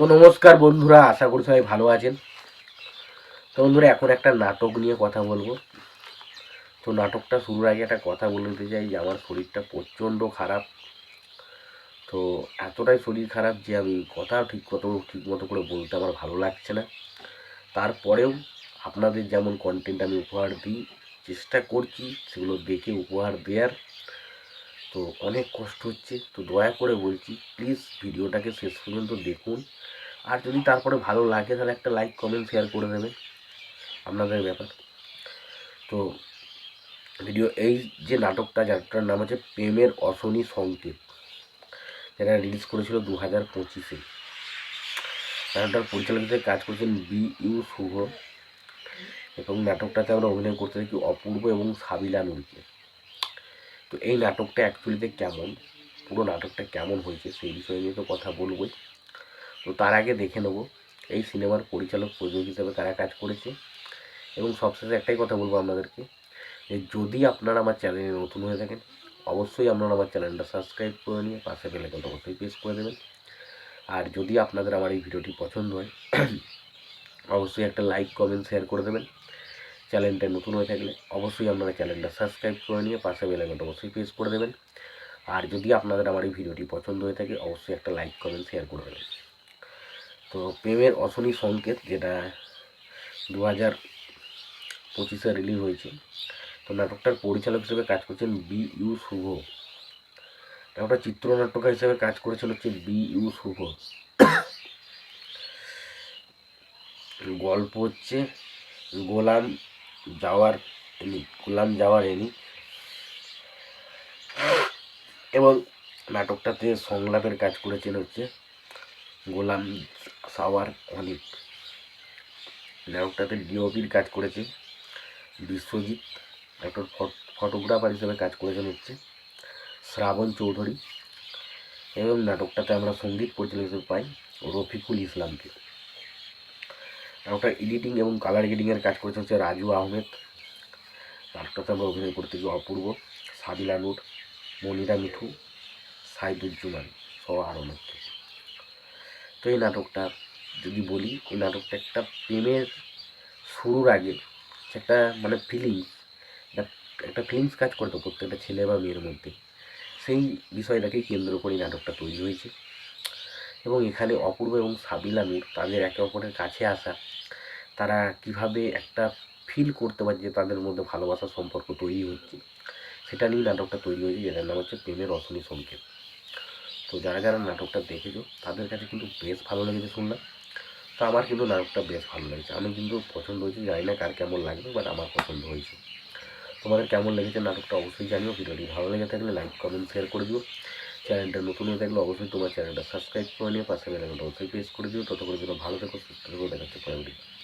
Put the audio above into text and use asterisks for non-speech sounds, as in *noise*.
তো নমস্কার বন্ধুরা, আশা করি সবাই ভালো আছেন। তো বন্ধুরা, এখন একটা নাটক নিয়ে কথা বলব। তো নাটকটা শুরুর আগে একটা কথা বলে দিতে চাই যে, আমার শরীরটা প্রচণ্ড খারাপ। তো এতটাই শরীর খারাপ যে, আমি কথা ঠিক মতো ঠিক মতো করে বলতে আমার ভালো লাগছে না। তারপরেও আপনাদের যেমন কন্টেন্ট আমি উপহার দিই, চেষ্টা করছি সেগুলো দেখে উপহার দেওয়ার। তো অনেক কষ্ট হচ্ছে, তো দয়া করে বলছি প্লিজ ভিডিওটাকে শেষ পর্যন্ত দেখুন। আর যদি তারপরে ভালো লাগে, তাহলে একটা লাইক কমেন্ট শেয়ার করে দেবেন আপনাদের ব্যাপার। তো ভিডিও এই যে নাটকটা যারটার নাম হচ্ছে প্রেমের অশনি সংকেত, যেটা রিলিজ করেছিল দু হাজার পঁচিশে। নাটকটার পরিচালক কাজ করেছেন বি ইউ শুভ। এবং নাটকটাতে আমরা অভিনয় করতে দেখি অপূর্ব এবং সাবিলা নুরকে তো এই নাটকটা অ্যাকচুয়ালিতে কেমন? পুরো নাটকটা কেমন হয়েছে সেই বিষয়ে নিয়ে তো কথা বলবোই। তো তার আগে দেখে নেব, এই সিনেমার পরিচালক প্রযোজক হিসেবে কারা কাজ করেছে। এবং সবশেষে একটাই কথা বলব আপনাদেরকে, যে যদি আপনারা আমার চ্যানেলে নতুন হয়ে থাকেন, অবশ্যই আপনারা আমার চ্যানেলটা সাবস্ক্রাইব করে নিয়ে পাশে বেলাইকনটা অবশ্যই প্রেস করে দেবেন। আর যদি আপনাদের আমার এই ভিডিওটি পছন্দ হয়, *clears throat* অবশ্যই একটা লাইক কমেন্ট শেয়ার করে দেবেন। চ্যানেলটা নতুন হয়ে থাকলে অবশ্যই আপনারা চ্যানেলটা সাবস্ক্রাইব করে নিয়ে পাশে বেলাইকনটা অবশ্যই প্রেস করে দেবেন। আর যদি আপনাদের আমার এই ভিডিওটি পছন্দ হয়ে থাকে, অবশ্যই একটা লাইক, কমেন্ট, শেয়ার করে দেবেন। তো প্রেমের অশনি সংকেত, যেটা দু হাজার পঁচিশে রিলিজ হয়েছে, তো নাটকটার পরিচালক হিসেবে কাজ করছেন বি ইউ শুভ। নাটকটা চিত্রনাট্যকার হিসেবে কাজ করেছেন হচ্ছে বি ইউ শুভ। গল্প হচ্ছে গোলাম যাওয়ার এনি গোলাম যাওয়ার এনি। এবং নাটকটাতে সংলাপের কাজ করেছেন হচ্ছে গোলাম সাওয়ার অনিক। নাটকটাতে ডিওপির কাজ করেছে বিশ্বজিৎ। একটা ফটোগ্রাফার হিসেবে কাজ করেছেন হচ্ছে শ্রাবণ চৌধুরী। এবং নাটকটাতে আমরা সংগীত পরিচালক হিসেবে পাই রফিকুল ইসলামকে। নাটকটা এডিটিং এবং কালার এডিটিংয়ের কাজ করেছে হচ্ছে রাজু আহমেদ। নাটকটাতে আমরা অভিনয় করতে গিয়ে অপূর্ব। সাবিলা নূর, মনিরা মিঠু, সাইদুজ্জুমান সহ আরও অনেকে তো এই নাটকটা যদি বলি, এই নাটকটা একটা প্রেমের শুরুর আগে একটা মানে ফিলিংস একটা ফিলিংস কাজ করতো প্রত্যেকটা ছেলে বা মেয়ের মধ্যে। সেই বিষয়টাকেই কেন্দ্র করে নাটকটা তৈরি হয়েছে। এবং এখানে অপূর্ব এবং সাবিলা নূর তাদের একে অপরের কাছে আসা তারা কীভাবে একটা ফিল করতে পারছে যে তাদের মধ্যে ভালোবাসার সম্পর্ক তৈরি হচ্ছে? সেটা নিয়ে নাটকটা তৈরি হয়েছে, যেটার নাম হচ্ছে প্রেমের অশনি সংকেত। তো যারা যারা নাটকটা দেখেছ, তাদের কাছে কিন্তু বেশ ভালো লেগেছে শুনলাম। তো আমার কিন্তু নাটকটা বেশ ভালো লেগেছে। আমি কিন্তু পছন্দ হয়েছে, জানি না কার কেমন লাগবে বাট আমার পছন্দ হয়েছে। তোমাদের কেমন লেগেছে নাটকটা অবশ্যই জানিও। ভিডিওটি ভালো লেগে থাকলে লাইক কমেন্ট শেয়ার করে দিও। চ্যানেলটা নতুন হয়ে থাকলে অবশ্যই তোমার চ্যানেলটা সাবস্ক্রাইব করে নিয়ে পাশে বেলাঘন্টা অবশ্যই প্রেস করে দিও। তত করে জন্য ভালো থেকো, সুস্থ থেকো, দেখাচ্ছে পরে